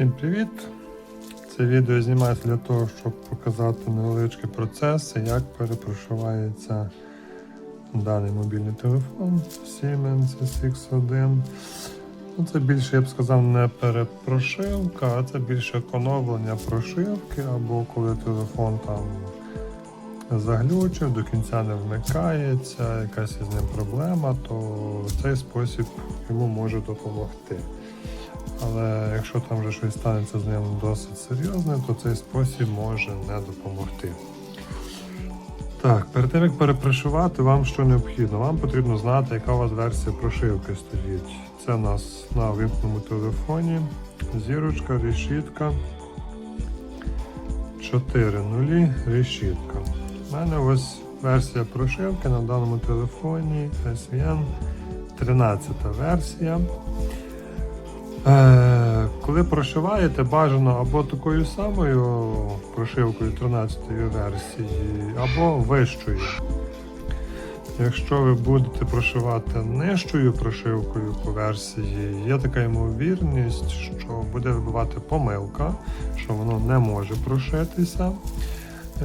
Всім привіт! Це відео знімається для того, щоб показати невеличкі процеси, як перепрошивається даний мобільний телефон Siemens SX1. Ну, Це більше, я б сказав, не перепрошивка, а це більше економлення прошивки, або коли телефон там заглючив, до кінця не вмикається, якась із ним проблема, то цей спосіб йому може допомогти. Але якщо там вже щось станеться з ним досить серйозне, то цей спосіб може не допомогти. Так, перед тим як перепрошивати, вам що необхідно? Вам потрібно знати, яка у вас версія прошивки стоїть. Це у нас на вимкненому телефоні. Зірочка, решітка. 4 нулі, решітка. У мене ось версія прошивки на даному телефоні SVN 13 версія. Е, коли прошиваєте, бажано або такою самою прошивкою 13 версії, або вищою. Якщо ви будете прошивати нижчою прошивкою по версії, є така ймовірність, що буде вибивати помилка, що воно не може прошитися.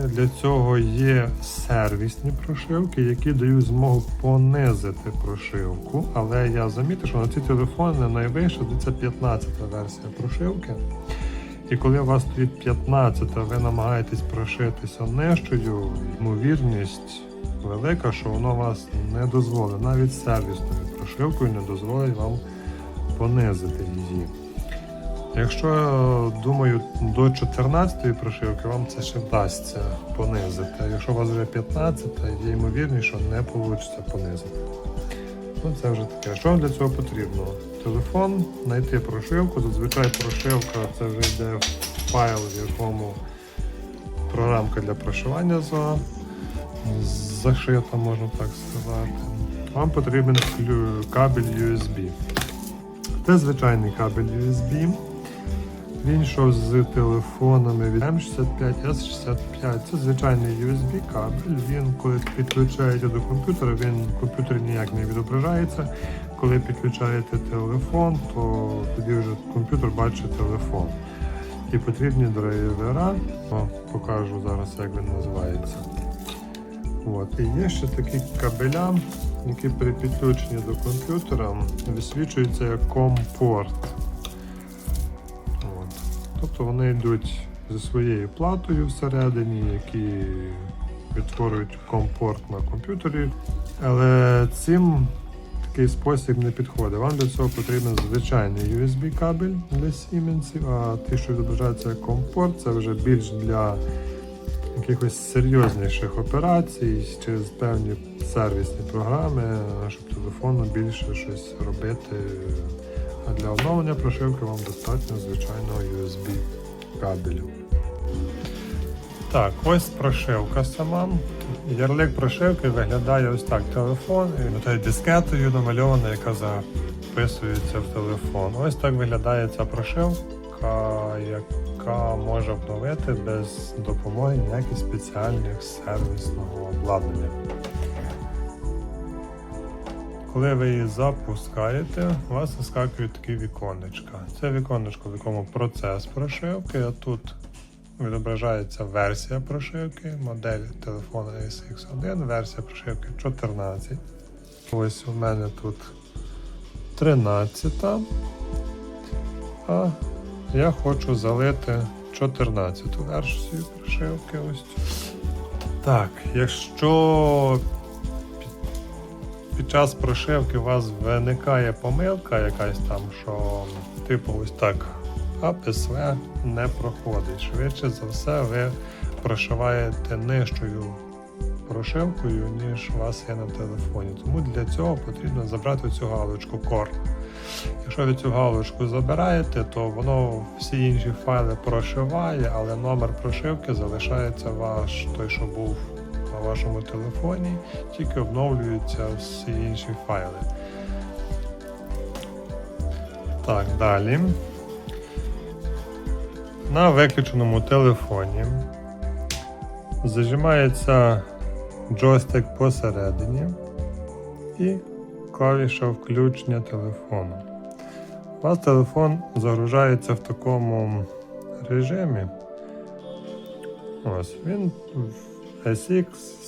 Для цього є сервісні прошивки, які дають змогу понизити прошивку. Але я замітив, що на ці телефони найвища це 15-та версія прошивки. І коли у вас стоїть 15, та ви намагаєтесь прошитися нижчою, ймовірність велика, що воно вас не дозволить. Навіть сервісною прошивкою не дозволить вам понизити її. Якщо, думаю, до 14-ї прошивки вам це ще вдасться понизити. Якщо у вас вже 15, є ймовірність, що не вийде понизити. Ну, це вже таке. Що вам для цього потрібно? Телефон, знайти прошивку. Зазвичай прошивка це вже йде файл, в якому програмка для прошивання за, зашита, можна так сказати. Вам потрібен кабель USB. Це звичайний кабель USB. Він йшов з телефонами від M65, S65. Це звичайний USB кабель. Він, коли підключаєте до комп'ютера, він в комп'ютері ніяк не відображається. Коли підключаєте телефон, то тоді вже комп'ютер бачить телефон. І потрібні драйвера. О, покажу зараз, як він називається. От. І є ще такі кабеля, які при підключенні до комп'ютера висвічуються як компорт. Тобто вони йдуть зі своєю платою всередині, які відтворюють компорт на комп'ютері. Але цим такий спосіб не підходить. Вам для цього потрібен звичайний USB кабель для Siemens, а ті, що відображаються як компорт, це вже більш для якихось серйозніших операцій через певні сервісні програми, щоб телефону більше щось робити. А для оновлення прошивки вам достатньо звичайного USB кабелю. Так, ось прошивка сама. Ярлик прошивки виглядає ось так. Телефон і дискетою намальована, яка записується в телефон. Ось так виглядає ця прошивка, яка може обновити без допомоги ніяких спеціальних сервісного обладнання. Коли ви її запускаєте, у вас вискакують такі віконечка. Це віконечко, в якому процес прошивки, а тут відображається версія прошивки, модель телефона SX1, версія прошивки 14. Ось у мене тут 13. А я хочу залити 14 версію прошивки. Ось. Так, якщо під час прошивки у вас виникає помилка якась там, що типу ось так АПСВ не проходить. Швидше за все, ви прошиваєте нижчою прошивкою, ніж у вас є на телефоні. Тому для цього потрібно забрати цю галочку Core. Якщо ви цю галочку забираєте, то воно всі інші файли прошиває, але номер прошивки залишається ваш той, що був на вашому телефоні, тільки обновлюються всі інші файли. Так, далі. На виключеному телефоні зажимається джойстик посередині і клавіша включення телефону. У вас телефон загружається в такому режимі. Ось він SX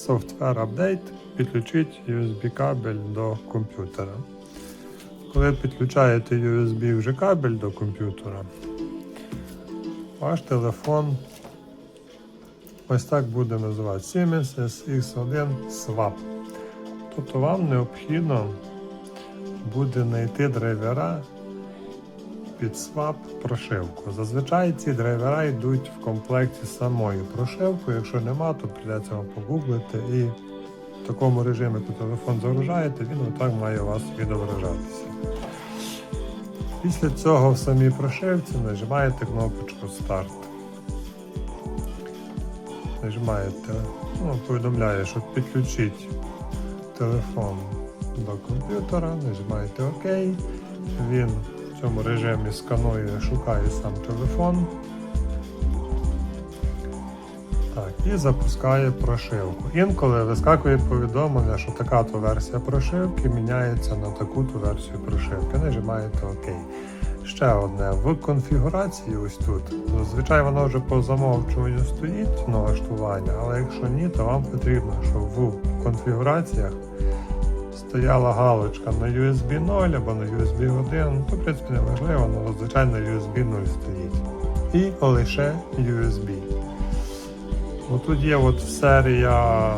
Software Update підключить USB кабель до комп'ютера. Коли підключаєте USB вже кабель до комп'ютера, ваш телефон ось так буде називатися Siemens SX1 Swap. Тобто вам необхідно буде знайти драйвера під swap прошивку. Зазвичай ці драйвера йдуть в комплекті з самою прошивкою. Якщо нема, то прийдеться вам погуглити і в такому режимі, коли телефон загружаєте, він отак має у вас відображатися. Після цього в самій прошивці нажимаєте кнопочку Старт. Нажимаєте, ну, повідомляє, що підключіть телефон до комп'ютера, нажимаєте ОК. Він в цьому режимі сканує, шукає сам телефон. Так, і запускає прошивку. Інколи вискакує повідомлення, що така то версія прошивки міняється на таку то версію прошивки. Нажимаєте ОК. Ще одне в конфігурації ось тут. Зазвичай воно вже по замовчуванню стоїть налаштування, але якщо ні, то вам потрібно, щоб в конфігураціях стояла галочка на USB 0 або на USB 1, то в принципі не важливо, але звичайно USB 0 стоїть. І лише USB. От тут є от серія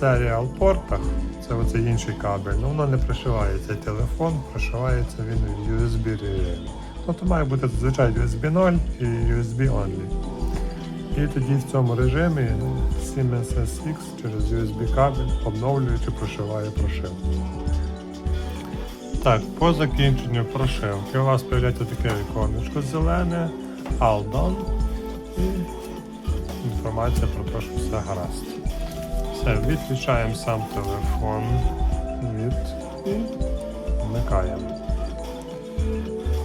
серіал портах, це оцей інший кабель, ну воно не пришивається телефон, пришивається він в USB режимі. Тобто має бути зазвичай USB 0 і USB only. І тоді в цьому режимі Siemens SX через USB кабель обновлює чи прошиває прошивку. Так, по закінченню прошивки у вас з'являється таке віконечко зелене, All done і інформація про те, що все гаразд. Все, відключаємо сам телефон від і вмикаємо.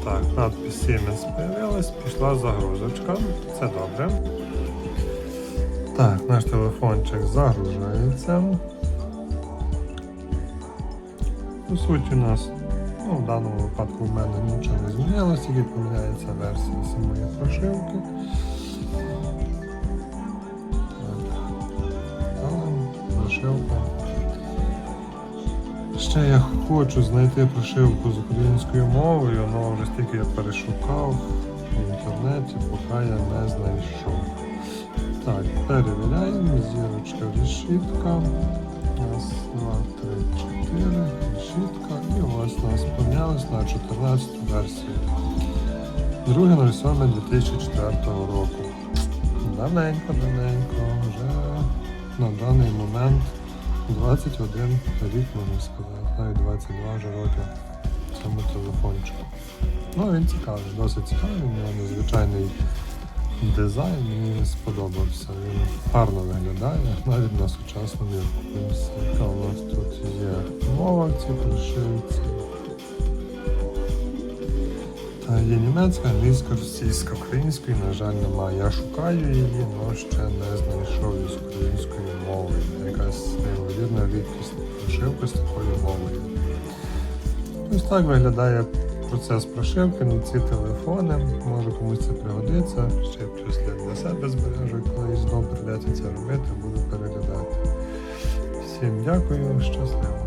Так, надпись Siemens з'явилась, пішла загрузочка. Це добре. Так, наш телефончик загружається. По суті, у нас ну, в даному випадку в мене нічого не змінилося, тільки поміняється версія самої прошивки. Так. Прошивка. Ще я хочу знайти прошивку з українською мовою, але вже стільки я перешукав в інтернеті, поки я не знайшов. Так, перевіряємо. Зірочка решітка. Раз, два, три, чотири. Решітка. І ось нас помінялось на 14 версію. 2.07.2004 року. Давненько, давненько, вже на даний момент 21 рік, можна сказати, навіть 22 вже роки цьому телефончику. Ну, він цікавий, досить цікавий, у нього незвичайний дизайн мені сподобався. Він гарно виглядає, навіть на сучасному якомусь. Яка у нас тут є мова в цій прошивці. Є німецька, англійська, російська, української, на жаль, немає. Я шукаю її, але ще не знайшов із українською мовою. Якась неймовірна рідкість прошивка з такою мовою. Ось так виглядає процес прошивки на ці телефони. Може комусь це пригодиться. Ще плюс для себе збережу, коли знову прийдеться це робити, буду переглядати. Всім дякую, щасливо.